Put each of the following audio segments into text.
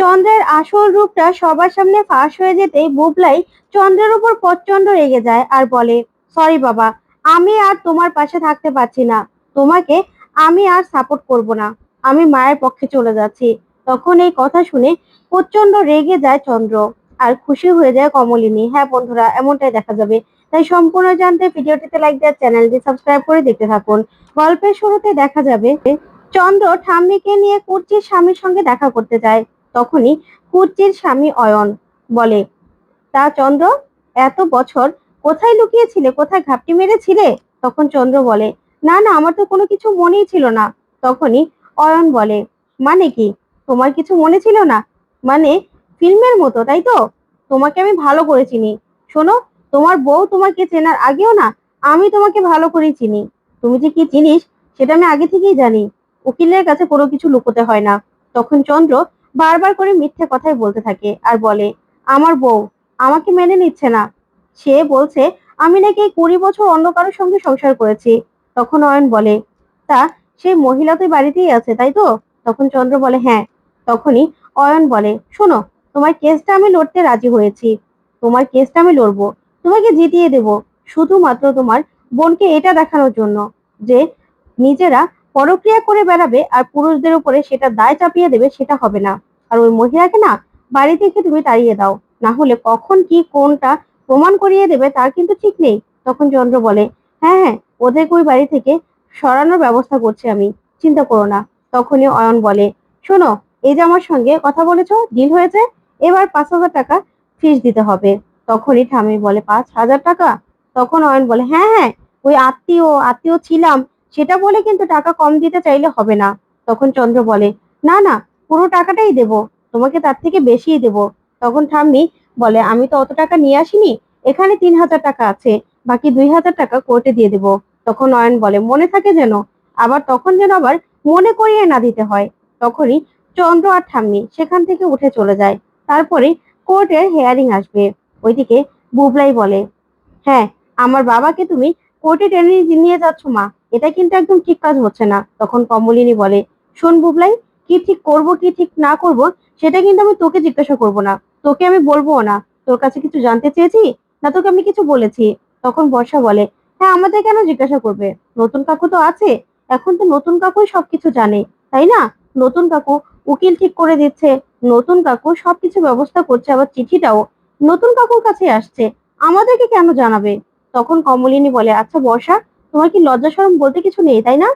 চন্দ্রের আসল রূপটা সবার সামনে ফাঁস হয়ে যেতেই বুবলাই চন্দ্রের উপর প্রচণ্ড রেগে যায় আর বলে সরি বাবা, আমি আর তোমার পাশে থাকতে পারছি না। তোমাকে আমি আর সাপোর্ট করব না। আমি মায়ের পক্ষে চলে যাচ্ছি। তখন এই কথা শুনে প্রচণ্ড রেগে যায় চন্দ্র। আর খুশি হয়ে যায় কমলিনী। হ্যাঁ বন্ধুরা, এমনটাই দেখা যাবে। তাই সম্পূর্ণ জানতে ভিডিওটিতে লাইক দেওয়ার চ্যানেলটি সাবস্ক্রাইব করে দেখতে থাকুন। গল্পের শুরুতে দেখা যাবে, চন্দ্র ঠাম্মিকে নিয়ে কুর্চির স্বামীর সঙ্গে দেখা করতে যায়। তখনই কুর্চির স্বামী অয়ন বলে, তা চন্দ্র, এত বছর কোথায় লুকিয়েছিলে? কোথায় ঘাপটি মেরেছিলে? তখন চন্দ্র বলে, না না, আমার তো কোনো কিছু মনেই ছিল না। তখনই অয়ন বলে মানে কি? তোমার কিছু মনে ছিল না? মানে ফিল্মের মতো, তাই তো? তোমাকে আমি ভালো করে চিনি। শোনো, তোমার বউ তোমাকে চেনার আগেও না, আমি তোমাকে ভালো করে চিনি। তুমি যে কি জিনিস, সেটা আমি আগে থেকেই জানি। উকিলের কাছে কোনো কিছু লুকোতে হয় না। তখন চন্দ্র বারবার করে মিথ্যে কথাই বলতে থাকে আর বলে, আমার বউ, আমাকে মেনে নিচ্ছে না। সে বলছে, আমি নাকি কুড়ি বছর অন্য কারোর সঙ্গে সংসার করেছি। তখন অয়ন বলে, তা সেই মহিলা তো বাড়িতেই আছে, তাই তো? তখন চন্দ্র বলে হ্যাঁ। তখনই অয়ন বলে, শোনো, তোমার কেসটা আমি লড়তে রাজি হয়েছি। তোমার কেসটা আমি লড়বো। তোমাকে জিতিয়ে দেব। শুধুমাত্র তোমার বোনকে এটা দেখানোর জন্য যে নিজেরা পরক্রিয়া করে বেড়াবে আর পুরুষদের উপরে সেটা দায় চাপিয়ে দেবে সেটা হবে না। আর ওই মহিলাকে না বাড়ি থেকে তুমি তাড়িয়ে দাও। না হলে কখন কি কোনটা প্রমাণ করিয়ে দেবে তার কিন্তু ঠিক নেই। তখন চন্দ্র বলে হ্যাঁ হ্যাঁ ওদেরকে ওই বাড়ি থেকে সরানোর ব্যবস্থা করছি আমি। চিন্তা করো না। তখনই অয়ন বলে, শোনো, এই যে আমার সঙ্গে কথা বলেছ ডিল হয়েছে, এবার পাঁচ হাজার টাকা ফিস দিতে হবে। তখনই ঠামি বলে, পাঁচ হাজার টাকা? তখন অয়ন বলে হ্যাঁ হ্যাঁ ওই আত্মীয় আত্মীয় ছিলাম সেটা বলে কিন্তু টাকা কম দিতে চাইলে হবে না। তখন চন্দ্র বলে, না না, পুরো টাকাটাই দেব, তোমাকে তার থেকে বেশিই দেব। তখন ঠাম্মি বলে, আমি তো অত টাকা নিয়ে আসিনি, এখানে তিন হাজার টাকা আছে, বাকি দুই হাজার টাকা কোর্টে দিয়ে দেব। তখন নয়ন বলে, মনে থাকে যেন? আবার তখন যেন আবার মনে করিয়ে না দিতে হয়। তখনই চন্দ্র আর ঠাম্মি সেখান থেকে উঠে চলে যায়। তারপরে কোর্টের হেয়ারিং আসবে। ওইদিকে বুবলাই বলে হ্যাঁ আমার বাবাকে তুমি কোর্টে টেনে নিয়ে যাচ্ছ মা এটা কিন্তু একদম ঠিক কাজ হচ্ছে না। তখন কমলিনী বলে, শোন বুবলাই, কি ঠিক করব, কি ঠিক না করব, সেটা কিন্তু আমি তোকে জিজ্ঞাসা করব না। তোকে আমি বলব না। তোর কাছে কিছু জানতে চেয়েছি? না, তোকে আমি কিছু বলেছি? তখন বর্ষা বলে হ্যাঁ আমাদের কেন জিজ্ঞাসা করবে? নতুন কাকু তো আছে। এখন তো নতুন কাকুই সবকিছু জানে, তাই না? নতুন কাকু উকিল ঠিক করে দিচ্ছে, নতুন কাকু সবকিছু ব্যবস্থা করছে, আবার চিঠিটাও নতুন কাকুর কাছে আসছে। আমাদেরকে কেন জানাবে? তখন কমলিনী বলে আচ্ছা বর্ষা তোমার কি লজ্জা শরম বলতে কিছু নেই, তাই না?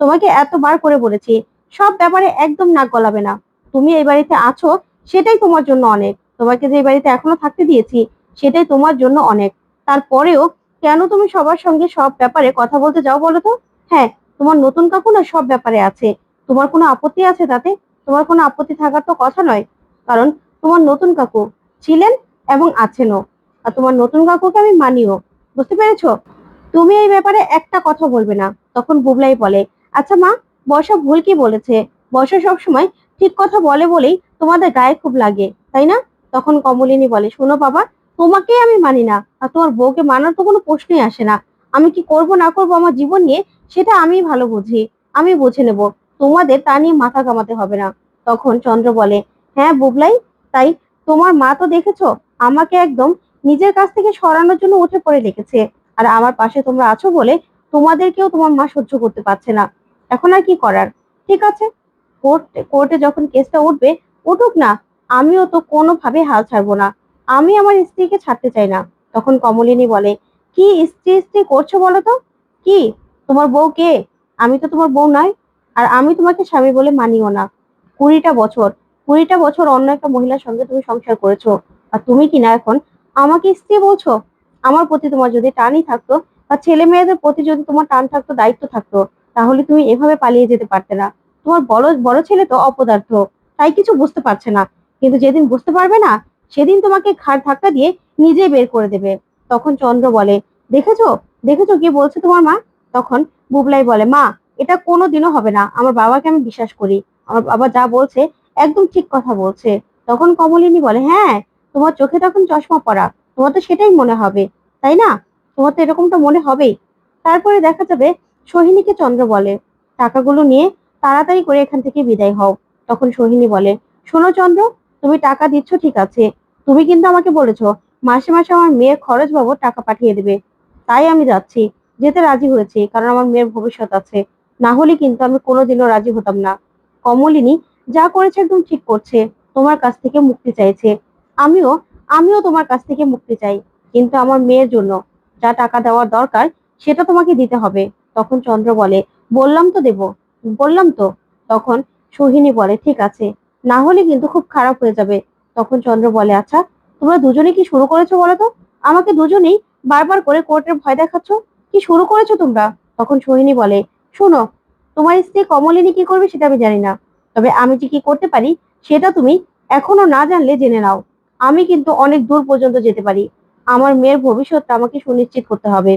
তোমাকে এতবার করে বলেছি, সব ব্যাপারে একদম নাক গলাবে না। তুমি এই বাড়িতে আছো, সেটাই তোমার জন্য অনেক। তোমাকে যে বাড়িতে এখনও থাকতে দিয়েছি, সেটাই তোমার জন্য অনেক। তারপরেও কেন তুমি সবার সঙ্গে সব ব্যাপারে কথা বলতে যাও বলো তো? হ্যাঁ তোমার নতুন কাকু না সব ব্যাপারে আছে। তোমার কোনো আপত্তি আছে তাতে? তোমার কোনো আপত্তি থাকার তো কথা নয়। কারণ তোমার নতুন কাকু ছিলেন এবং আছেনও। আর তোমার নতুন কাকুকে আমি মানিও। বুঝতে পেরেছ? তুমি এই ব্যাপারে একটা কথা বলবে না। তখন বুবলাই বলে আচ্ছা মা, বর্ষা ভুল কি বলেছে? বর্ষা সবসময় ঠিক কথা বলে বলেই তোমাদের গায়ে খুব লাগে, তাই না? তখন কমলিনী বলে, শোনো বাবা, তোমাকে আমি মানি না, আর তোমার বউকে মানার তো কোনো প্রশ্নই আসে না। আমি কি করব না করব আমার জীবন নিয়ে, সেটা আমি ভালো বুঝি। আমি বুঝে নেব। তোমাদের তা নিয়ে মাথা কামাতে হবে না। তখন চন্দ্র বলে হ্যাঁ বুবলাই, তাই তোমার মা তো দেখেছ? আমাকে একদম নিজের কাছ থেকে সরানোর জন্য উঠে পড়ে লেগেছে আর আমার পাশে তোমরা আছো বলে তোমাদেরকেও তোমার মা সহ্য করতে পারছে না। এখন আর কি করার? ঠিক আছে? কোর্ট, কোর্টে যখন কেসটা উঠবে, উঠুক না, আমিও তো কোনোভাবে হাল ছাড়বো না। আমি আমার স্ত্রীকে ছাড়তে চাই না। তখন কমলিনী বলে, কি স্ত্রী স্ত্রী করছ বলো তো? কি? তোমার বউ কে? আমি তো তোমার বউ নয়। আর আমি তোমাকে স্বামী বলে মানিও না। কুড়িটা বছর কুড়িটা বছর অন্য একটা মহিলার সঙ্গে তুমি সংসার করেছ। আর তুমি কি না এখন আমাকে স্ত্রী বলছো? আমার প্রতি তোমার যদি টানই থাকতো বা ছেলে মেয়েদের প্রতি যদি তোমার টান থাকতো, দায়িত্ব থাকতো, তাহলে তুমি এভাবে পালিয়ে যেতে পারতে না। তোমার বড় বড় ছেলে তো অপদার্থ, তাই কিছু বুঝতে পারছে না। কিন্তু যেদিন বুঝতে পারবে না, সেদিন তোমাকে ঘাড় ধাক্কা দিয়ে নিজে বের করে দেবে। তখন চন্দ্র বলে, দেখেছ? দেখেছ কি বলছে তোমার মা? তখন বুবলাই বলে, মা, এটা কোনো দিনও হবে না। আমার বাবাকে আমি বিশ্বাস করি। আমার বাবা যা বলছে একদম ঠিক কথা বলছে। তখন কমলিনী বলে হ্যাঁ তোমার চোখে তখন চশমা পড়া। তোমার তো সেটাই মনে হবে, তাই না? তোমার তো এরকমটা মনে হবেই। তারপরে দেখা যাবে সোহিনীকে চন্দ্র বলে, টাকাগুলো নিয়ে তাড়াতাড়ি করে এখান থেকে বিদায় হও। তখন সোহিনী বলে, শোনো চন্দ্র, তুমি টাকা দিচ্ছ, ঠিক আছে। তুমি কিন্তু আমাকে বলেছ, মাসে মাসে আমার মেয়ের খরচ বাবদ টাকা পাঠিয়ে দেবে। তাই আমি যাচ্ছি, যেতে রাজি হয়েছি, কারণ আমার মেয়ের ভবিষ্যৎ আছে। না হলে কিন্তু আমি কোনোদিনও রাজি হতাম না। কমলিনী যা করেছে একদম ঠিক করছে, তোমার কাছ থেকে মুক্তি চাইছে। আমিও আমিও তোমার কাছ থেকে মুক্তি চাই। কিন্তু আমার মেয়ের জন্য যা টাকা দেওয়ার দরকার, সেটা তোমাকে দিতে হবে। তখন চন্দ্র বলে, বললাম তো দেব। বললাম তো। তখন সোহিনী বলে, ঠিক আছে। না হলে কিন্তু খুব খারাপ হয়ে যাবে। তখন চন্দ্র বলে আচ্ছা তোমরা দুজনে কি শুরু করেছ বলো তো? আমাকে দুজনেই বারবার করে কোর্টের ভয় দেখাচ্ছ? কি শুরু করেছ তোমরা? তখন সোহিনী বলে, শোনো, তোমার স্ত্রী কমলিনী কি করবে সেটা আমি জানি না। তবে আমি যে কি করতে পারি, সেটা তুমি এখনও না জানলে জেনে নাও। আমি কিন্তু অনেক দূর পর্যন্ত যেতে পারি। আমার মেয়ের ভবিষ্যৎটা আমাকে সুনিশ্চিত করতে হবে।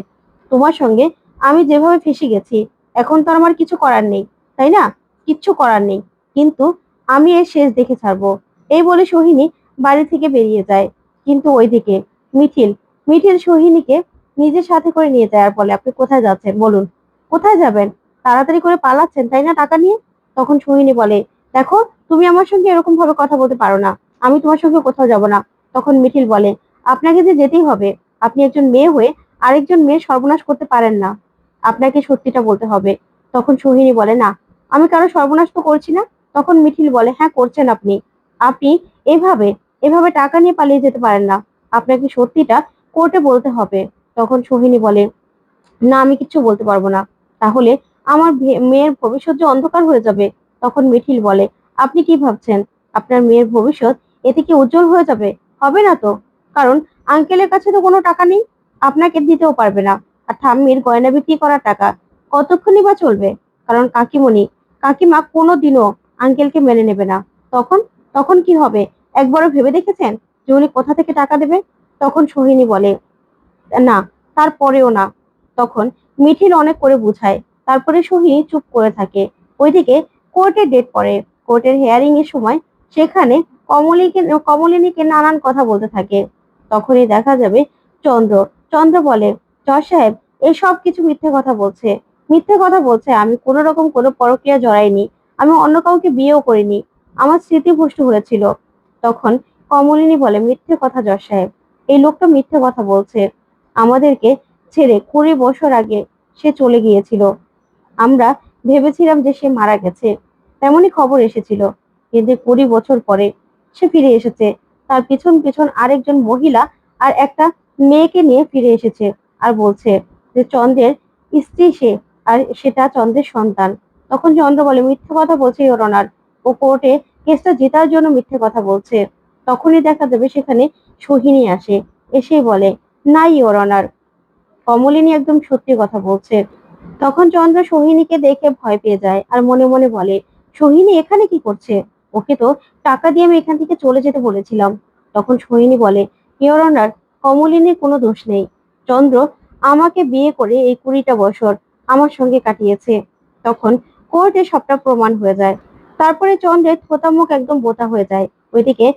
তোমার সঙ্গে আমি যেভাবে ফেসে গেছি, এখন তো আমার কিছু করার নেই, তাই না? কিচ্ছু করার নেই। কিন্তু আমি এর শেষ দেখে ছাড়বো। এই বলে সোহিনী বাড়ি থেকে বেরিয়ে যায়। কিন্তু ওইদিকে মিঠিল মিঠিল সোহিনীকে নিজের সাথে করে নিয়ে যায় আর বলে, আপনি কোথায় যাচ্ছেন? বলুন। কোথায় যাবেন? তাড়াতাড়ি করে পালাচ্ছেন, তাই না টাকা নিয়ে? তখন সোহিনী বলে, দেখো, তুমি আমার সঙ্গে এরকম ভাবে কথা বলতে পারো না। আমি তোমার সঙ্গে কোথাও যাব না। তখন মিঠিল বলে, আপনাকে যে যেতেই হবে, আপনি একজন মেয়ে হয়ে আরেকজন মেয়ে সর্বনাশ করতে পারেন না। আপনাকে সত্যিটা বলতে হবে। তখন সোহিনী বলে, না, আমি কারও সর্বনাশ তো করছি না। তখন মিঠিল বলে হ্যাঁ করছেন আপনি। আপনি এভাবে এভাবে টাকা নিয়ে পালিয়ে যেতে পারেন না। আপনাকে সত্যিটা কোর্টে বলতে হবে। তখন সোহিনী বলে, না, আমি কিচ্ছু বলতে পারব না। তাহলে আমার মেয়ের ভবিষ্যৎ যে অন্ধকার হয়ে যাবে। তখন মিঠিল বলে, আপনি কি ভাবছেন? আপনার মেয়ের ভবিষ্যৎ এতে কি উজ্জ্বল হয়ে যাবে? হবে না তো। কারণ আঙ্কেলের কাছে তো কোনো টাকা নেই। আপনাকে দিতেও পারবে না। আর ঠাম্মির গয়না বিক্রি করার টাকা কতক্ষণই বা চলবে? কারণ কাকিমণি, কাকিমা কোনো দিনও আঙ্কেলকে মেনে নেবে না। তখন তখন কি হবে? একবারও ভেবে দেখেছেন? যে উনি কোথা থেকে টাকা দেবে? তখন সোহিনী বলে, না, তারপরেও না। তখন মিঠিল অনেক করে বুঝায়। তারপরে সোহিনী চুপ করে থাকে। ওইদিকে কোর্টের ডেট পড়ে। কোর্টের হেয়ারিং এর সময় সেখানে কমলিকে কমলিনীকে নানান কথা বলতে থাকে। তখনই দেখা যাবে চন্দ্র। চন্দ্র বলে, জয় সাহেব, এই সব কিছু মিথ্যে কথা বলছে। মিথ্যে কথা বলছে আমি কোনো রকম কোনো পরক্রিয়া জড়াইনি। আমি অন্য কাউকে বিয়েও করিনি। আমার স্মৃতি ভ্রষ্ট হয়েছিল। তখন কমলিনী বলে, মিথ্যে কথা, জয় সাহেব। এই লোকটা মিথ্যে কথা বলছে। আমাদেরকে ছেড়ে কুড়ি বছর আগে সে চলে গিয়েছিল। আমরা ভেবেছিলাম যে সে মারা গেছে। তেমনই খবর এসেছিল। কিন্তু কুড়ি বছর পরে সে ফিরে এসেছে। তার পিছন পিছন আরেকজন মহিলা আর একটা মেয়েকে নিয়ে ফিরে এসেছে আর বলছে যে, চন্দ্রের স্ত্রী সে আর সেটা চন্দ্রের সন্তান। তখন চন্দ্র বলে, মিথ্যে কথা বলছে ইওর ও কোর্টে কেসটা জেতার জন্য মিথ্যে কথা বলছে। তখনই দেখা যাবে সেখানে সোহিনী আসে। এসেই বলে, না ইওর কমলিনী একদম সত্যি কথা বলছে। তখন চন্দ্র সোহিনীকে দেখে ভয় পেয়ে যায় আর মনে মনে বলে, সোহিনী এখানে কি করছে? ওকে তো টাকা দিয়ে আমি এখান থেকে চলে যেতে বলেছিলাম। তখন সোহিনী বলে ইওর অনার কমলিনীর কোনো দোষ নেই। চন্দ্র আমাকে বিয়ে করে এই কুড়িটা বছর আমার সঙ্গে কাটিয়েছে। তখন কোর্টে সবটা প্রমাণ হয়ে যায়। তারপরে চন্দ্রের থোতা মুখ একদম বোতা হয়ে যায়। ওইদিকে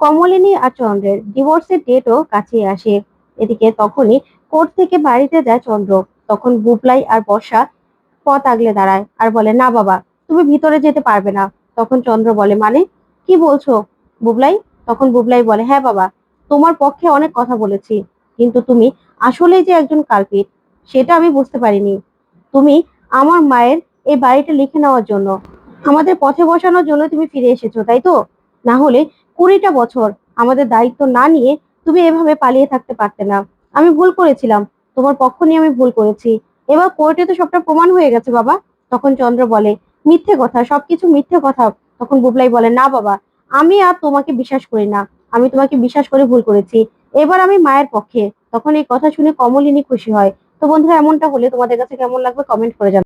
কমলিনী আর চন্দ্রের ডিভোর্সের ডেটও কাছে আসে। এদিকে তখনই কোর্ট থেকে বাড়িতে যায় চন্দ্র। তখন বুবলাই আর বর্ষা পথ আগলে দাঁড়ায় আর বলে, না বাবা, তুমি ভিতরে যেতে পারবে না। তখন চন্দ্র বলে মানে? কি বলছো? বুবলাই তখন বুবলাই বলে হ্যাঁ বাবা, তোমার পক্ষে অনেক কথা বলেছি, কিন্তু তুমি আসলেই যে একজন কালপিট সেটা আমি বুঝতে পারিনি। তুমি আমার মায়ের এই বাড়িটা লিখে নেওয়ার জন্য, আমাদের পথে বসানোর জন্য তুমি ফিরে এসেছ, তাই তো? না হলে কুড়িটা বছর আমাদের দায়িত্ব না নিয়ে তুমি এভাবে পালিয়ে থাকতে পারতে না। আমি ভুল করেছিলাম, তোমার পক্ষ নিয়ে আমি ভুল করেছি। এবার কোর্টে তো সবটা প্রমাণ হয়ে গেছে বাবা। তখন চন্দ্র বলে মিথ্যে কথা, সবকিছু মিথ্যে কথা। তখন বুবলাই বলে, না বাবা, আমি আর তোমাকে বিশ্বাস করি না। আমি তোমাকে বিশ্বাস করে ভুল করেছি। এবার আমি মায়ের পক্ষে। তখন এই কথা শুনে কমলিনী খুশি হয়। তো বন্ধুরা, এমনটা হলে তোমাদের কাছে কেমন লাগবে কমেন্ট করে জানাও।